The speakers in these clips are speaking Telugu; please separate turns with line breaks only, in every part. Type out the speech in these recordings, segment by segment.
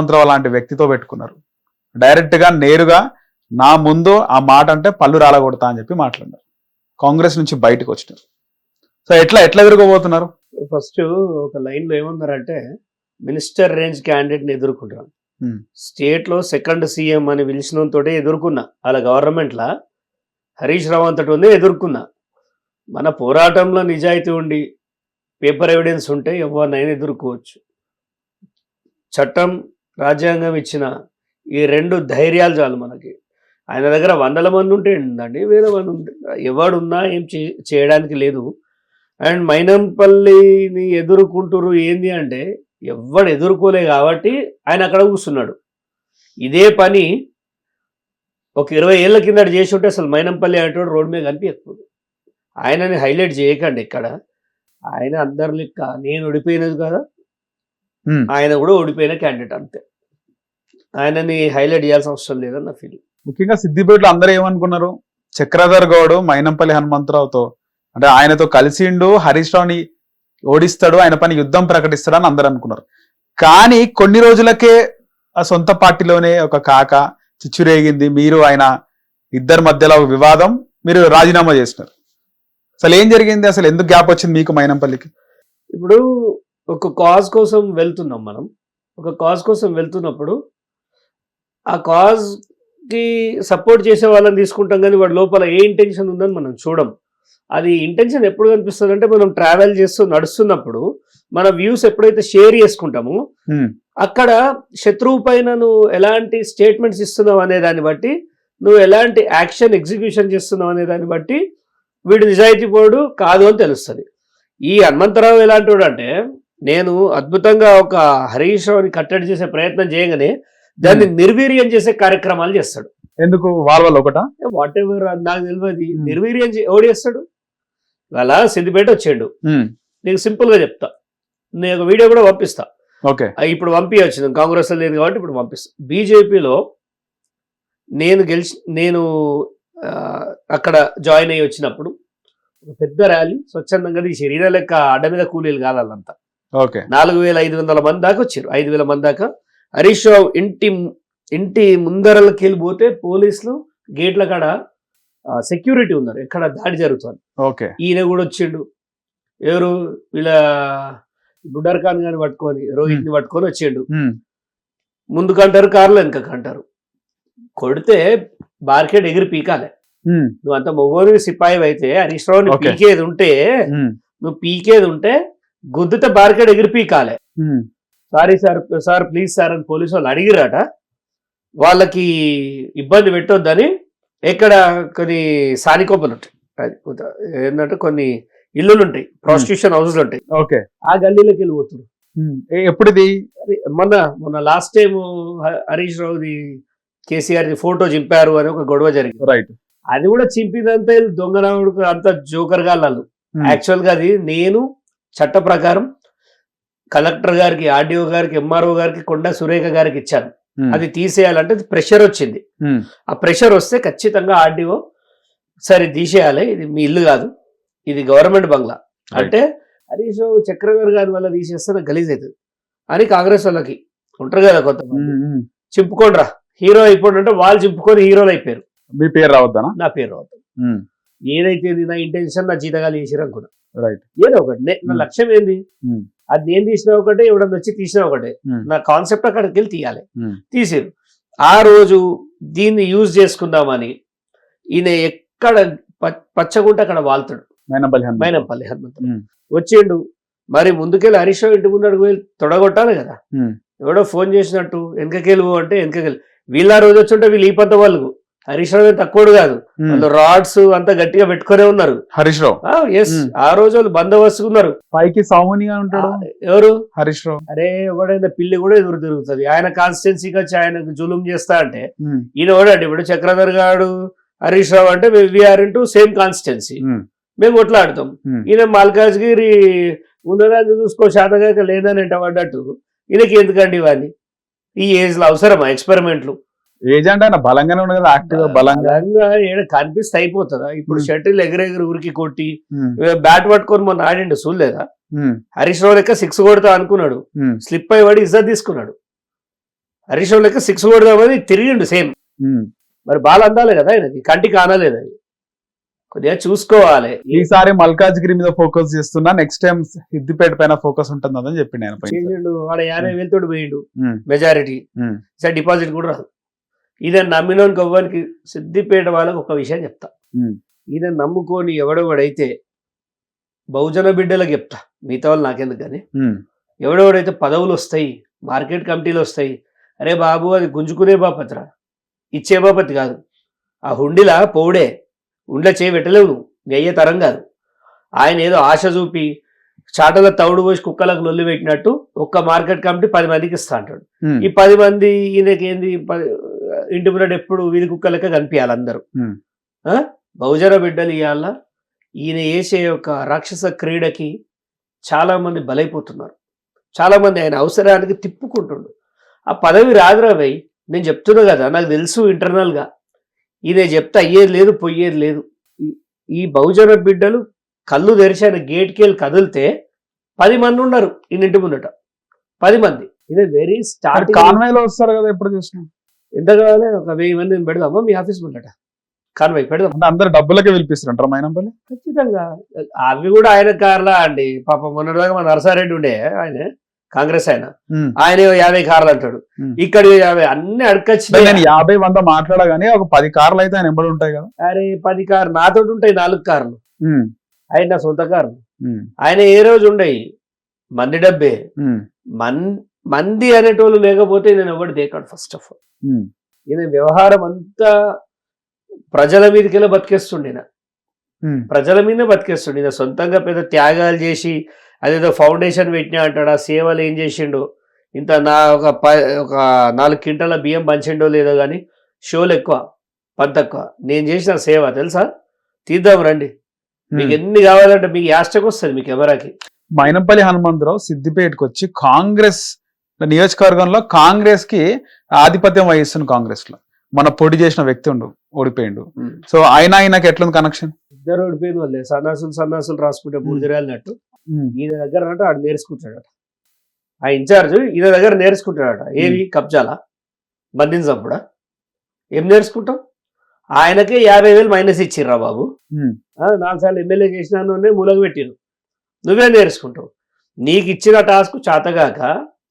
మంత్రావు లాంటి వ్యక్తితో పెట్టుకున్నారు. డైరెక్ట్గా నేరుగా నా ముందు ఆ మాట అంటే పళ్ళు రాలగొడతా అని చెప్పి మాట్లాడినారు. కాంగ్రెస్ నుంచి బయటకు వచ్చినారు. సో ఎట్లా ఎట్లా ఎదుర్కోబోతున్నారు?
ఫస్ట్ ఒక లైన్లో ఏమన్నారంటే మినిస్టర్ రేంజ్ క్యాండిడేట్ని ఎదుర్కొంటాను
Hmm.
స్టేట్లో సెకండ్ సీఎం అని పిలిచిన తోటే ఎదుర్కొన్నా. వాళ్ళ గవర్నమెంట్ లా హరీష్ రావు అంతటి ఉంది ఎదుర్కొన్నా. మన పోరాటంలో నిజాయితీ ఉండి పేపర్ ఎవిడెన్స్ ఉంటే ఎవరినైనా ఎదుర్కోవచ్చు. చట్టం రాజ్యాంగం ఇచ్చిన ఈ రెండు ధైర్యాలు చాలు మనకి. ఆయన దగ్గర వందల మంది ఉంటే ఉందండి వేరే మంది ఉంటే. ఎవడున్నా ఏం చే- చేయడానికి లేదు. అండ్ మైనంపల్లిని ఎదుర్కొంటురు ఏంది అంటే ఎవడు ఎదుర్కోలే కాబట్టి ఆయన అక్కడ కూర్చున్నాడు. ఇదే పని ఒక ఇరవై ఏళ్ళ కింద చేసి ఉంటే అసలు మైనంపల్లి అనేటువంటి రోడ్ మీద కనిపించకపోదు. ఆయనని హైలైట్ చేయకండి ఇక్కడ ఆయన అందరి లెక్క నేను ఓడిపోయినది కదా? ఆయన కూడా ఓడిపోయిన క్యాండిడేట్ అంతే. ఆయనని హైలైట్ చేయాల్సిన అవసరం లేదని నా ఫీలింగ్
ముఖ్యంగా సిద్దిపేటలో అందరూ ఏమనుకున్నారు? చక్రధర్ గౌడ్ మైనంపల్లి హనుమంతరావుతో అంటే ఆయనతో కలిసిండు హరీష్ రావుని ఓడిస్తాడు ఆయన పని యుద్ధం ప్రకటిస్తాడు అని అందరూ అనుకున్నారు. కానీ కొన్ని రోజులకే ఆ సొంత పార్టీలోనే ఒక కాక చిచ్చురేగింది. మీరు ఆయన ఇద్దరి మధ్యలో ఒక వివాదం మీరు రాజీనామా చేసినారు. అసలు ఏం జరిగింది? అసలు ఎందుకు గ్యాప్ వచ్చింది మీకు మైనంపల్లికి?
ఇప్పుడు ఒక కాజ్ కోసం వెళ్తున్నాం మనం. ఒక కాజ్ కోసం వెళ్తున్నప్పుడు ఆ కాజ్కి సపోర్ట్ చేసే వాళ్ళని తీసుకుంటాం కానీ వాడి లోపల ఏ ఇంటెన్షన్ ఉందని మనం చూడం. అది ఇంటెన్షన్ ఎప్పుడు కనిపిస్తుంది అంటే మనం ట్రావెల్ చేస్తూ నడుస్తున్నప్పుడు మన వ్యూస్ ఎప్పుడైతే షేర్ చేసుకుంటామో
Hmm.
అక్కడ శత్రువు పైన నువ్వు ఎలాంటి స్టేట్మెంట్స్ ఇస్తున్నావు అనే దాన్ని బట్టి నువ్వు ఎలాంటి యాక్షన్ ఎగ్జిక్యూషన్ చేస్తున్నావు అనే దాన్ని బట్టి వీడు నిజాయితీ పోడు కాదు అని తెలుస్తుంది. ఈ హనుమంతరావు ఎలాంటి వాడు అంటే నేను అద్భుతంగా ఒక హరీష్ రావుని కట్టడి చేసే ప్రయత్నం చేయగానే దాన్ని నిర్వీర్యం చేసే కార్యక్రమాలు చేస్తాడు.
ఎందుకు? వాళ్ళ వల్ల ఒకట?
వాట్ ఎవర్ నాకు తెలియదు. నిర్వీర్యం ఎవడు చేస్తాడు? ఇవాళ సిద్దిపేట వచ్చాడు. నీకు సింపుల్గా చెప్తా. నేను ఒక వీడియో కూడా పంపిస్తా.
ఓకే.
ఇప్పుడు పంపించచ్చు కాంగ్రెస్ లేదు కాబట్టి ఇప్పుడు పంపిస్తా. బీజేపీలో నేను గెలిచి నేను అక్కడ జాయిన్ అయ్యి వచ్చినప్పుడు పెద్ద ర్యాలీ స్వచ్ఛందంగా ఈ శరీర లెక్క అడ్డ మీద కూలీలు కాదు వాళ్ళంతా
ఓకే.
నాలుగు వేల ఐదు వందల మంది దాకా వచ్చారు. ఐదు వేల మంది దాకా. హరీష్ రావు ఇంటి ఇంటి ముందరలకి వెళ్ళిపోతే పోలీసులు గేట్ల కాడ సెక్యూరిటీ ఉన్నారు. ఎక్కడ దాడి జరుగుతుంది.
ఓకే.
ఈయన కూడా వచ్చిండు. ఎవరు? వీళ్ళ బుడ్డర్ ఖాన్ గారిని పట్టుకొని రోహిత్ని పట్టుకొని వచ్చిండు. ముందుకు అంటారు కారులో వెనక అంటారు కొడితే బార్కెట్ ఎగిరి పీకాలే. నువ్వు అంత మొగోని సిపాయి అయితే హరీష్ రావుని
Okay.
పీకేది ఉంటే. నువ్వు పీకేది ఉంటే గుద్దుతే బార్కెట్ ఎగిరి పీకాలే
Hmm.
Sorry sir sir please sir అని పోలీసు వాళ్ళు అడిగిరాట. వాళ్ళకి ఇబ్బంది పెట్టొద్దని ఎక్కడ కొన్ని సానికోపలు ఉంటాయి. అది ఏంటంటే కొన్ని ఇల్లులు ఉంటాయి ప్రాస్టిట్యూషన్ హౌసెస్ ఉంటాయి
ఓకే.
ఆ గల్లీలోకి వెళ్ళిపోతున్నారు.
ఏ- ఎప్పుడిది?
మొన్న మొన్న లాస్ట్ టైం హరీష్ రావుది కేసీఆర్ ది ఫోటో చింపారు అని ఒక గొడవ జరిగింది.
రైట్
అది కూడా చింపినంత దొంగరాముడు అంత జోకర్ గాళ్ళు యాక్చువల్గా అది నేను చట్ట ప్రకారం కలెక్టర్ గారికి ఆర్డీఓ గారికి ఎంఆర్ఓ గారికి కొండ సురేఖ గారికి ఇచ్చాను అది తీసేయాలంటే ప్రెషర్ వచ్చింది. ఆ ప్రెషర్ వస్తే ఖచ్చితంగా ఆర్డీఓ సరే తీసేయాలి ఇది మీ ఇల్లు కాదు ఇది గవర్నమెంట్ బంగ్లా. అంటే హరీష్ రావు చక్రవర్తి గారి వల్ల తీసేస్తే నాకు గలీజ్ అవుతుంది. అని కాంగ్రెస్ వాళ్ళకి ఉంటారు కదా కొంతమంది. చింపుకోండిరా హీరో అయిపోండి అంటే వాళ్ళు చింపుకొని హీరోలు అయిపోయారు.
మీ పేరు రావద్దనా?
నా పేరు రావద్దు. ఏదైతే నా ఇంటెన్షన్ నా జీతగాలు చేసిరు అనుకున్నా.
రైట్
ఏదో ఒకటి. నే-
Hmm.
లక్ష్యం ఏంది?
Hmm.
అది నేను తీసిన ఒకటే ఎవడన్నా వచ్చి తీసిన ఒకటే.
Hmm.
నా కాన్సెప్ట్ అక్కడికి వెళ్ళి తీయాలి. తీసిరు. ఆ రోజు దీన్ని యూజ్ చేసుకుందామని ఈయన ఎక్కడ పచ్చగుంటే అక్కడ వాళ్తాడు.
మైనపల్లి
హనుమంతుడు. వచ్చిండు మరి ముందుకెళ్ళి హరీష్ రావు ఇంటి ముందు అడుగు వెళ్ళి తొడగొట్టాలి కదా. ఎవడో ఫోన్ చేసినట్టు వెనకకెళ్ళి అంటే వెనకకెళ్ళి. వీళ్ళ ఆ రోజు వచ్చుంటే వీళ్ళు ఈ పంత వాళ్ళు హరీష్ రావు తక్కువడు కాదు. వాళ్ళు రాడ్స్ అంతా గట్టిగా పెట్టుకునే ఉన్నారు.
హరీష్ రావు.
ఎస్. ఆ రోజు వాళ్ళు బందోబస్తు ఉన్నారు
పైకి సౌమునిగా ఉంటాడు.
ఎవరు?
హరీష్ రావు.
అరే ఎవడైనా పిల్లి కూడా ఎదురు తిరుగుతుంది. ఆయన కాన్స్టిట్యున్సీకి వచ్చి ఆయనకు జులుం చేస్తా అంటే. ఈయన ఎవడండి ఇప్పుడు చక్రధర్ గాడు హరీష్ రావు అంటే వీఆర్ ఇంటూ సేమ్ కాన్స్టిట్యున్సీ. మేము. కొట్లాడతాం. ఈయన మల్కాజ్గిరి ఉన్నదాన్ని చూసుకో శాతగాక లేదని ఎంట పడ్డట్టు. ఈయనకి ఎందుకండి ఇవన్నీ? ఈ ఏజ్లో అవసరమా ఎక్స్పెరిమెంట్లు
ఏజెంట్ ఆయన బలంగానే ఉండదు కదా యాక్టివ్ బలంగా.
బలంగా ఈడ కనిపిస్తే అయిపోతుందా? ఇప్పుడు. షటిల్ ఎగిరెగిరి ఉరికి కొట్టి. బ్యాట్ పట్టుకొని మొన్న ఆడిండు చూడలేదా. హరీష్ రావు లెక్క సిక్స్ కొడతా అనుకున్నాడు. స్లిప్ అయ్యి పడి ఇజ్జత్ తీసుకున్నాడు. హరీష్ రావు లెక్క సిక్స్ కొడదామని తిరిగిండు సేమ్. మరి బాల్ అందాలి కదా ఆయనకి కంటికి ఆనలేదు అది. కొద్దిగా చూసుకోవాలి.
ఈసారి మల్కాజ్గిరి మీద ఫోకస్ చేస్తున్నా నెక్స్ట్ టైం సిద్దిపేట పైన ఫోకస్ ఉంటుందని చెప్పిండు ఆయన
యాభై వేలతోటి పోయిండు. మెజారిటీ. డిపాజిట్ కూడా రాదు. ఈయన నమ్మినోనికి ఎవ్వరికి సిద్దిపేట వాళ్ళకి ఒక విషయం చెప్తా. ఈయన నమ్ముకొని ఎవడెవడైతే బహుజన బిడ్డలకు చెప్తా మిగతా వాళ్ళు నాకెందుకు కానీ. ఎవడెవడైతే పదవులు వస్తాయి మార్కెట్ కమిటీలు వస్తాయి అరే బాబు అది గుంజుకునే బాపత్రా ఇచ్చే బాపతి కాదు. ఆ హుండిలా పౌడే ఉండ్ల చేయి పెట్టలేవు నువ్వు నీ అయ్యే తరం కాదు. ఆయన ఏదో ఆశ చూపి చాటల తౌడు పోసి కుక్కలకు లొల్లి పెట్టినట్టు ఒక్క మార్కెట్ కమిటీ పది మందికి ఇస్తా అంటాడు. ఈ పది మంది ఈయనకి ఏంది ఇంటి ముందట ఎప్పుడు వీధి కుక్కలకే కనిపించాలి అందరూ? బహుజన బిడ్డలు ఇవాళ ఈయన వేసే ఒక రాక్షస క్రీడకి చాలా మంది బలైపోతున్నారు. చాలా మంది ఆయన అవసరానికి తిప్పుకుంటుండు. ఆ పదవి రాదురా భయ్ నేను చెప్తున్నా కదా నాకు తెలుసు internal గా ఈయన చెప్తే అయ్యేది లేదు పోయేది లేదు. ఈ- బహుజన బిడ్డలు కళ్ళు తెరిచి ఆయన గేట్కి వెళ్ళి కదిలితే పది మంది ఉన్నారు ఈయన ఇంటి ముందట. పది మంది. ఇది వెరీ
మరి
స్టార్టింగ్
కాన్వాయ్లో వస్తారు కదా ఎప్పుడు చూసినా.
ఎంత కావాలి ఒక వెయ్యి మందిని పెడదామా? మీ ఆఫీస్ ముందట. కాన్వై పెడదాం
అందరు డబ్బులకే పిలిపిస్తారంటారు మైనంపల్లి?
ఖచ్చితంగా. అవి కూడా ఆయన కార్లా అండి. పాప మొన్నటిదాకా మన నరసారెడ్డి ఉండే ఆయన కాంగ్రెస్ ఆయన. ఆయన యాభై కార్లు అంటాడు. ఇక్కడ యాభై అన్ని అడకొచ్చి
నేను యాభై వంద మాట్లాడా గానీ ఒక పది కార్లు అయితే ఆయన ఎంబడి ఉంటాయి కదా.
అరే పది కార్లు. నాతో ఉంటాయి నాలుగు కార్లు. ఆయన నా సొంత కార్లు. ఆయన ఏ రోజు ఉండయి? మంది డబ్బే. మన్ మంది అనేటోళ్ళు లేకపోతే నేను ఎవరు దేకాడు ఫస్ట్ ఆఫ్ ఆల్ ఈయన వ్యవహారం అంతా ప్రజల మీదకెళ్ళి బతికేస్తుండే
ఉమ్,
ప్రజల మీదే బతికేస్తుండే. ఈయన సొంతంగా పెద్ద త్యాగాలు చేసి అదేదో ఫౌండేషన్ పెట్టినా అంటాడు ఆ సేవలు ఏం చేసిండో ఇంత నా ఒక ప ఒక నాలుగు క్వింటాల బియ్యం పంచిండో లేదో కానీ షోలు ఎక్కువ పని తక్కువ నేను చేసిన సేవ తెలుసా? తీద్దాం రండి. మీకు
ఉమ్.
ఎన్ని కావాలంటే మీకు యాస్టకు వస్తుంది మీకు ఎవరాకి
మైనంపల్లి హనుమంతరావు సిద్దిపేటకు వచ్చి కాంగ్రెస్ నియోజకవర్గంలో కాంగ్రెస్కి ఆధిపత్యం వహిస్తుంది కాంగ్రెస్లో మన పొడి చేసిన వ్యక్తి ఉండు ఓడిపోయిండు. సో ఆయన ఆయనకి ఎట్లుంది కనెక్షన్
ఇద్దరు ఓడిపోయింది వాళ్ళే సన్నాసులు సన్నాసులు రాసుకుంటే బూడిదరాలినట్టు ఈయన దగ్గర అంటే ఆడు నేర్చుకుంటాడట. ఆ ఇన్ఛార్జ్ ఈయన దగ్గర నేర్చుకుంటాడట. ఏవి? కబ్జాలా? బంధించప్పుడా? ఏం నేర్చుకుంటాం? ఆయనకే యాభై వేలు మైనస్ ఇచ్చిర్రా బాబు. నాలుగు సార్లు ఎమ్మెల్యే చేసినాను మూలకు పెట్టిరు నువ్వే నేర్చుకుంటావు. నీకు ఇచ్చిన టాస్క్ చేతగాక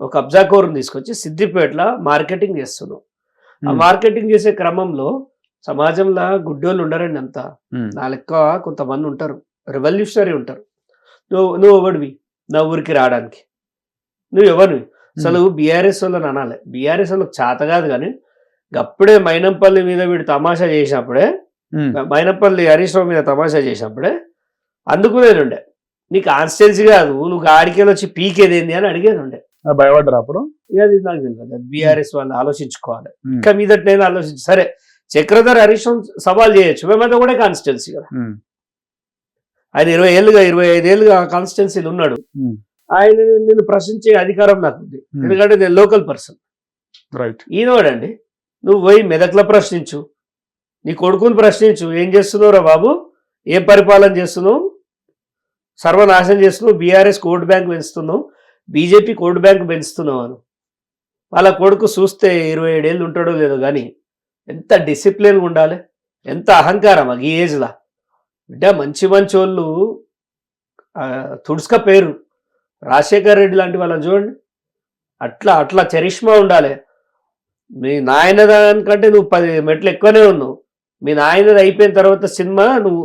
ఒక అబ్జాకోర్ని తీసుకొచ్చి సిద్దిపేటలో మార్కెటింగ్ చేస్తున్నావు ఆ మార్కెటింగ్ చేసే క్రమంలో సమాజంలో గుడ్డోళ్ళు ఉండరండి అంతా. నా లెక్క కొంతమంది ఉంటారు. రెవల్యూషనరీ ఉంటారు. నువ్వు నువ్వు ఎవడివి? నా ఊరికి రావడానికి. నువ్వు ఎవరివి అసలు బీఆర్ఎస్ వాళ్ళని అనాలి. బీఆర్ఎస్ వాళ్ళకి చేత కాదు కానీ అప్పుడే మైనంపల్లి మీద వీడు తమాషా చేసినప్పుడే మైనపల్లి హరీష్ రావు మీద తమాషా చేసినప్పుడే అందుకునేనుండే నీ కాన్స్టెన్సీ కాదు. నువ్వు ఆడికెళ్ళి వచ్చి పీకేది ఏంది అని అడిగేనుండే
భయపడ్డారు అప్పుడు?
అది నాకు తెలియదు. బీఆర్ఎస్ వాళ్ళు ఆలోచించుకోవాలి. ఇంకా మీదట నేను ఆలోచించు సరే చక్రధర్ హరీష్ సవాల్ చేయొచ్చు. మేమైతే కూడా కాన్స్టిట్యున్సీ కదా. ఆయన ఇరవై ఏళ్ళుగా ఇరవై ఐదు ఏళ్ళుగా కాన్స్టిట్యున్సీలు ఉన్నాడు. ఆయన నిన్ను ప్రశ్నించే అధికారం నాకు ఉంది. ఎందుకంటే నేను లోకల్ పర్సన్
రైట్
ఈయనవాడండి నువ్వు పోయి మెదక్లో ప్రశ్నించు. నీ కొడుకుని ప్రశ్నించు. ఏం చేస్తున్నావురా బాబు? ఏం పరిపాలన చేస్తున్నావు? సర్వనాశనం చేస్తున్నావు? బీఆర్ఎస్ కోడ్ బ్యాంక్ పెంచుతున్నావు? బీజేపీ కోడ్ బ్యాంక్ పెంచుతున్నావు వాళ్ళ కొడుకు చూస్తే ఇరవై ఏడేళ్ళు ఉంటాడో లేదో కానీ ఎంత డిసిప్లిన్గా ఉండాలి ఎంత అహంకారం ఆ ఈ ఏజ్లో. బిడ్డ మంచి మంచి వాళ్ళు తుడుసుక పేరు. రాజశేఖర్ రెడ్డి లాంటి వాళ్ళని చూడండి. అట్లా అట్లా చరిష్మా ఉండాలి. మీ నాయన దానికంటే నువ్వు పది మెట్లు ఎక్కువనే ఉన్నావు. మీ నాయనది అయిపోయిన తర్వాత సినిమా నువ్వు